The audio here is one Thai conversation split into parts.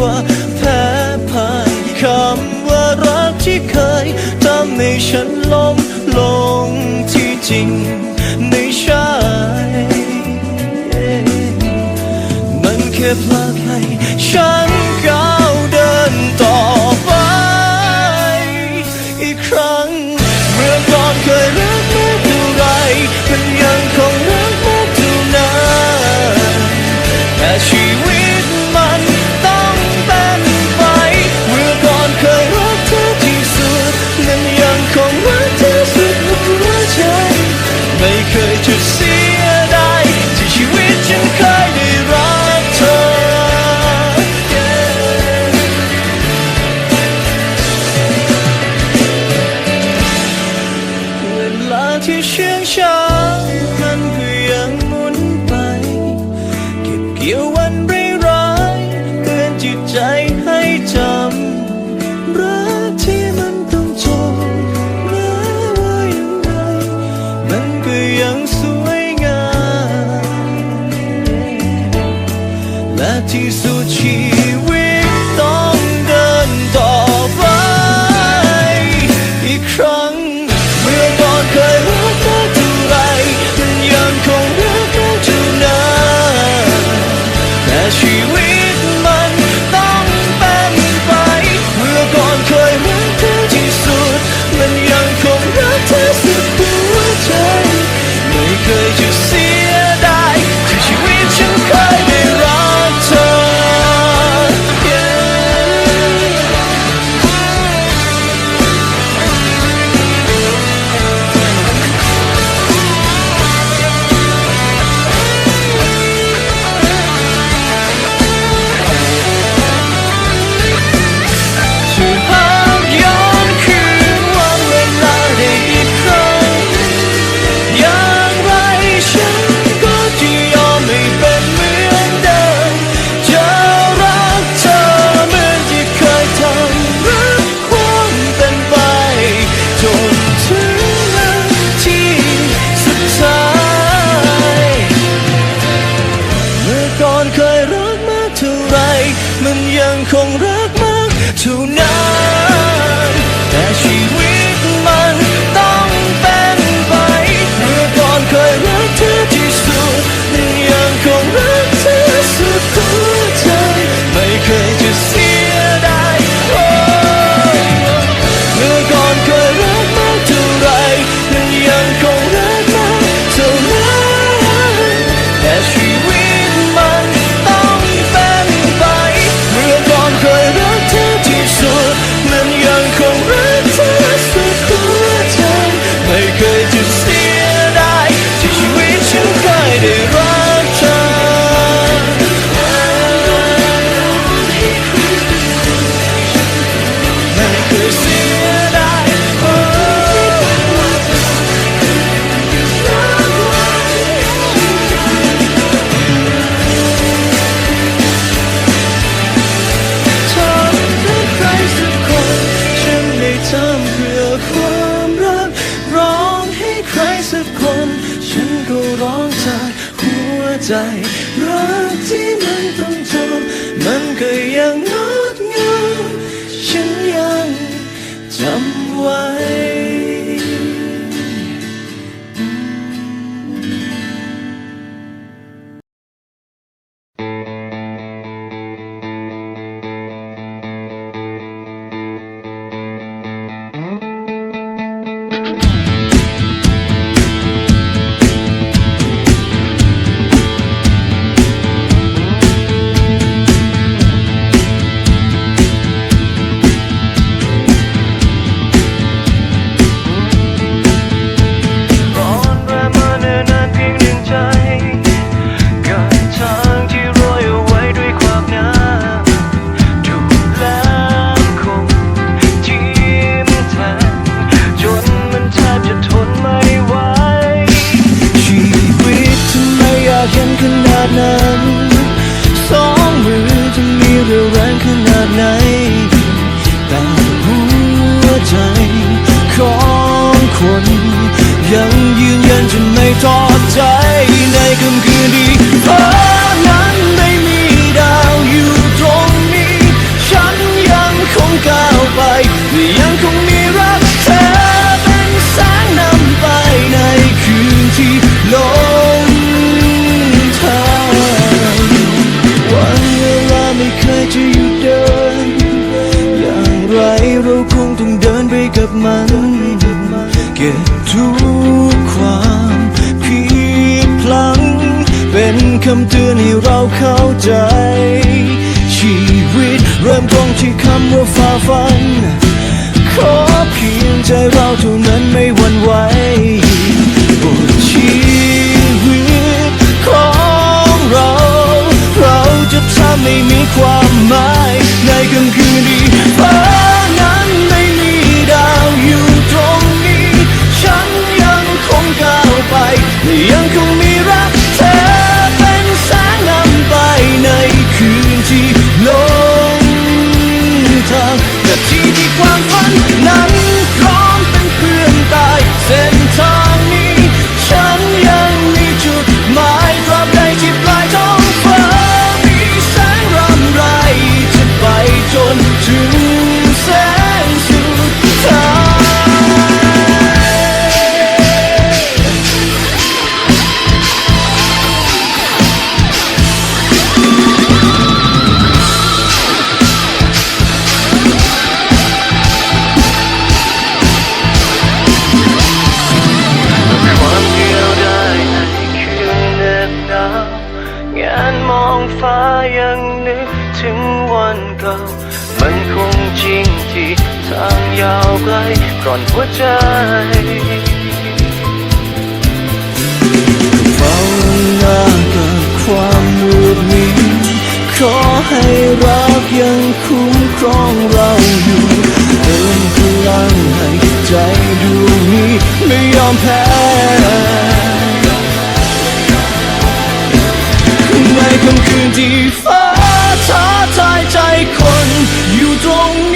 ว่าแพ้พ่ายคำว่ารักที่เคยทำให้ฉันล้มลงที่จริงไม่ใช่มันแค่พลาดให้ฉัน They could just 在 อนหัวใจเฝ้าหน้ากับความมืดมิดขอให้รักยังคุ้มครองเราอยู่เติมพลังให้ใจดวงนี้ไม่ยอมแพ้ในค่ำคืนที่ฟ้าท้าทายใจคนอยู่ตรงนี้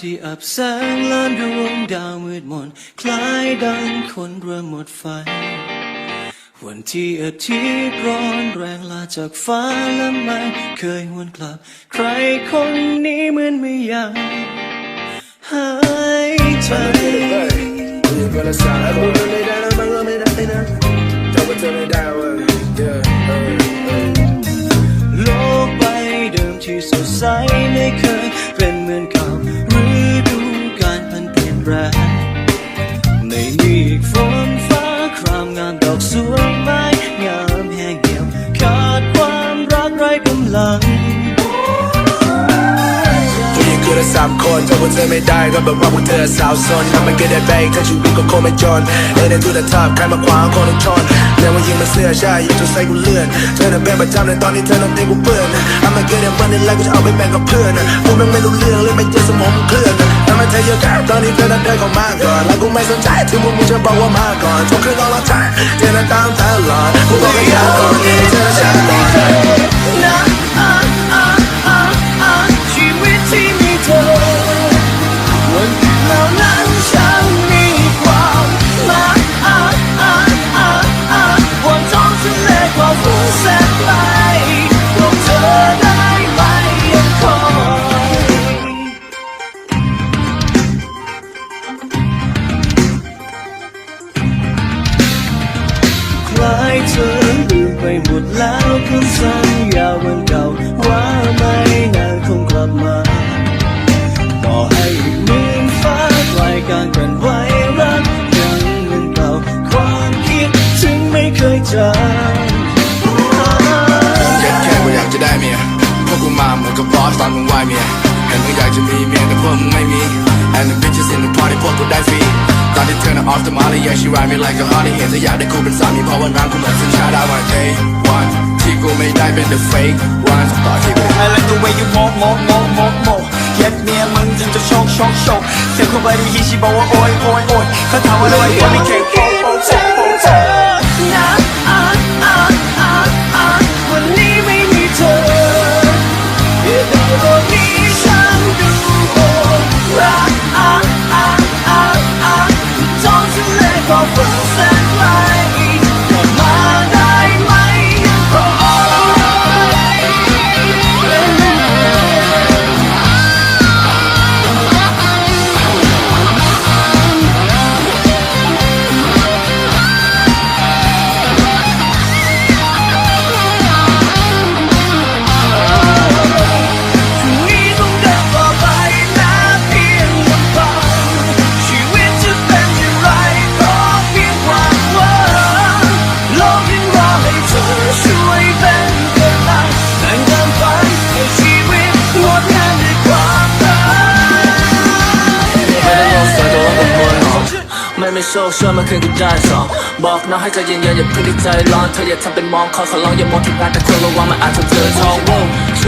ที่อับแสงล้านดวงดาวมืดมน คล้ายดังคนเริ่มหมดไฟ วันที่อาทิตย์ร้อนแรงลาจากฟ้าและไม่เคยหวนกลับ ใครคนนี้เหมือนไม่อยากหายใจ Gonna sound like we're gonna down, I'm gonna down, down. Double turn it down, yeah. hey, hey. โลกใบเดิมที่สดใสไม่เคย สามคนเธอคนเธอไม่ได้ก็แบบว่าพวกเธอสาวซนทำมันก็ได้ไปถ้าชีวิตก็คงไม่จนเดินทูเดอะท็อปใครมาขวางคนต้องชนแม้ว่ายิงมันเสื้อใช่ยังจะใส่กูเลื่อนเธอน่ะเป็นประจำในตอนนี้เธอต้องตีกูเปื้อนเอามาเกิดมันในไลฟ์กูจะเอาไปแบ่งกับเพื่อนพูดมันไม่รู้เรื่องเลยไม่เจอสมองมันเคลื่อนทำไมเธอเยอะกันตอนนี้เธอต้องเดินเข้ามาก่อนแล้วกูไม่สนใจถึงมึงมึงจะบอกว่ามาก่อนทุกคืนตลอดทางเธอน่ะตามตลอดกูบอกให้ยาก่อนเธอน่ะช้าก่อน ฟุ้งแสนไปพวเธอได้ไหมยังคอยคลายเธอลืมไปหมดแล้วคำสัญญาวันเก่าว่าไม่นานคงกลับมาต่อให้มือฟ้าไกลกักันไว้รักยังเหมือนเก่าความคิดถึงไม่เคยจาง มาเหมือนกับบอสตอนมึงไหวเมียเห็นมึงอยากจะมีเมียแต่พวกมึงไม่มี And the bitches in the party พวกกูได้ฟรีตอนที่เธอน่ะ off the molly yeah she ride me like a honey เห็นเธออยากได้คู่เป็นสามีเพราะว่าน้ำกูเหมือนสัญชาติ I want day one ที่กูไม่ได้เป็น the fake one ต่อที่กู I like the way you move move move move move เย็ดเมียมึงจึงจะโชคโชคโชคเสียงเข้าไปได้ยินชีบอกว่าโอยโอยโอยเขาถามว่าทำไมกูไม่เคยโป๊ะโป๊ะโป๊ะโป๊ะโป๊ะ ไม่โชคช่วยมาคืนกูได้สองบอกน้องให้ใจเย็นๆอย่าเพิ่งดีใจร้อนเธออย่าทำเป็นมองคอยขอร้องอย่ามองที่งานแต่ควรระวังมันอาจทำเธอท้องโว้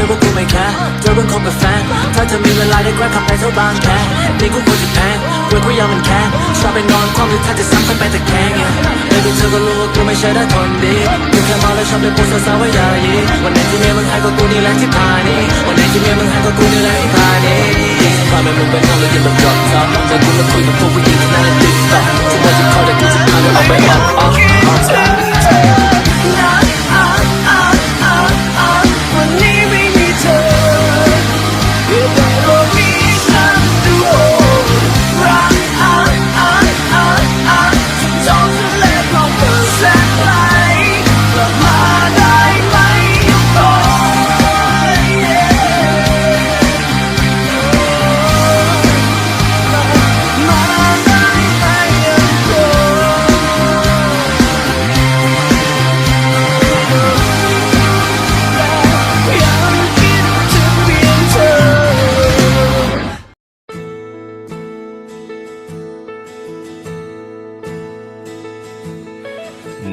ช่วยว่ากูไม่แคร์เธอเพิ่งคบกับแฟนถ้าเธอมีเวลาได้แกล้ขับไปเท่าบางแคนี่กูควรจะแพงเพื่อกูยังมันแค้นชอบไปนอนความหรือถ้าจะซ้ำค่อยไปแต่แกงเนี่ยไม่ดูเธอก็รู้ว่ากูไม่ใช่ได้ทนดีกูแค่เมาแล้วชอบไปพูดสาวๆว่าอย่ายีวันไหนที่เมียมึงหายก็กูนี่แหละที่พานี่วันไหนที่เมียมึงหายก็กูนี่แหละที่พานี่พาแม่มึงไปนอนแล้วยังแบบดรอปท็อปแต่กูมาคุยกับพวกผู้หญิงที่นั่นในติ๊กต็อกทุกวันที่เขาได้กูจะพาเธอออกไปออกออกออก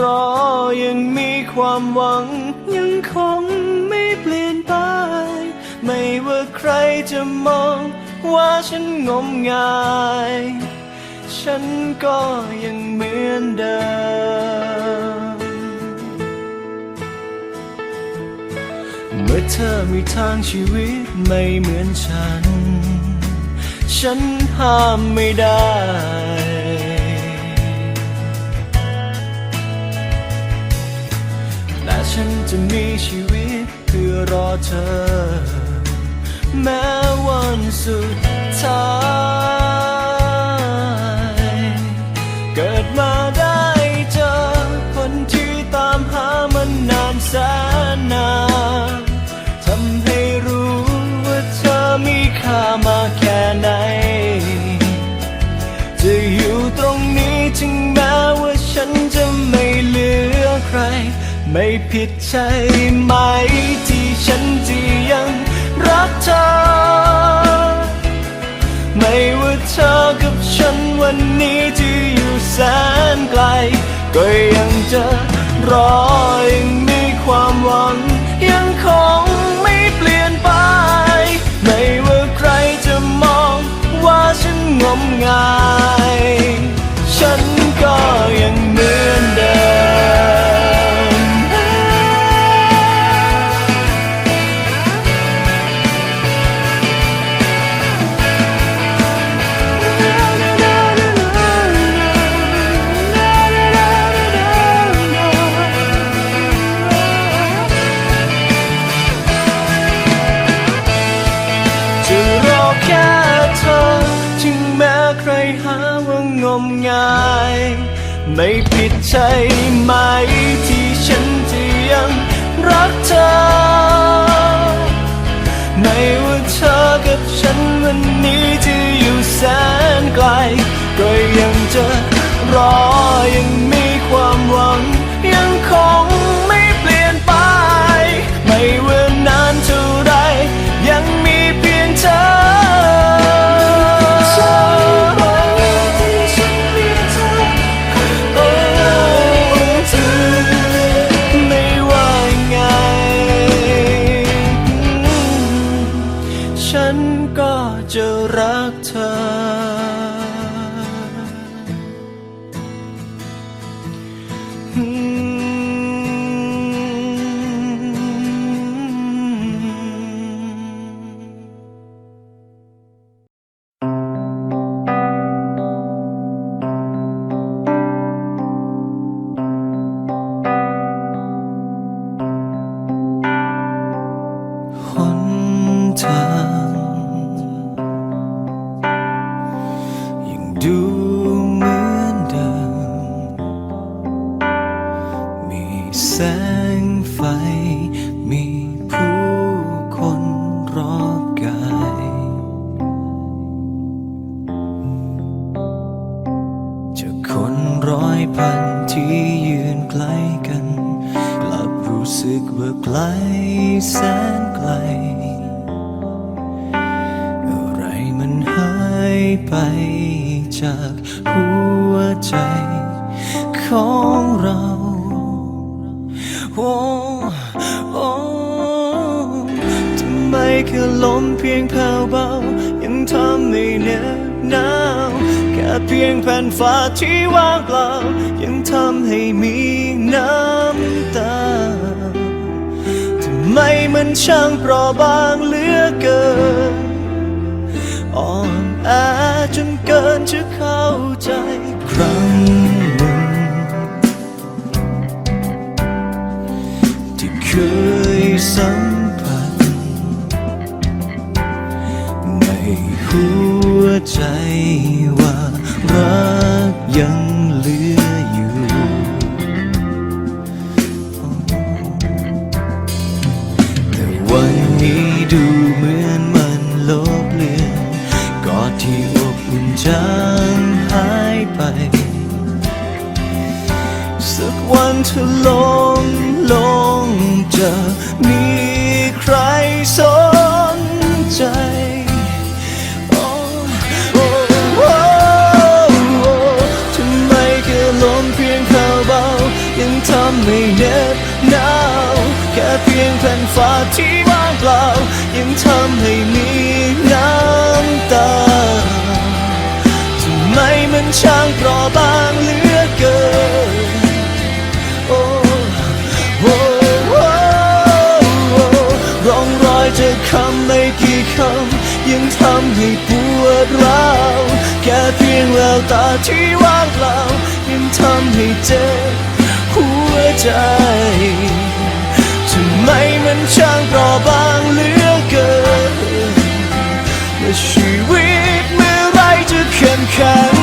รอยังมีความหวัง ยังคงไม่เปลี่ยนไป ไม่ว่าใครจะมองว่าฉันงมงาย ฉันก็ยังเหมือนเดิม เมื่อเธอมีทางชีวิตไม่เหมือนฉัน ฉันห้ามไม่ได้ ฉันจะมีชีวิตเพื่อรอเธอ แม้วันสุดท้าย ไม่ผิดใช่ไหมที่ฉันจะยังรัรักเธอ ไม่ว่าเธอกับฉันวันนี้ที่อยู่แสนไกล ก็ยังจะรอยังมีความหวัง ยังคงไม่เปลี่ยนไป ไม่ว่าใครจะมองว่าฉันงมงาย ฉัน สึกว่าไกลแสนไกล อะไรมันหายไปจากหัวใจของเราโอ้โอ้ทำไมแค่ลมเพียงแผ่วเบา ยังทำให้เหน็บหนาวแค่เพียงแผ่นฟ้าที่ว่างเปล่า ยังทำให้มีน้ำตาทำ ไมมันช่างเปราะบางเหลือเกิน อ่อนแอจนเกินจะเข้าใจครั้งหนึ่ง ที่เคยสัมผัส ในหัวใจว่ารักยัง เธอลงลงจะมีใครสนใจโอ้โอ้โอ้ทำไมแค่ลมเพียงข่าวเบา ยังทำให้เหน็บหนาวแค่เพียงแผ่นฟ้าที่ว่างเปล่า ยังทำให้มีน้ำตาทำไมมันช่างเปราะบาง ทำให้ปวดร้าวแค่เพียงแววตาที่ว่างเปล่ายังทำให้เจ็บหัวใจทำไมมันช่างเปราะบางเหลือเกินและชีวิตเมื่อไรจะเข้มแข็ง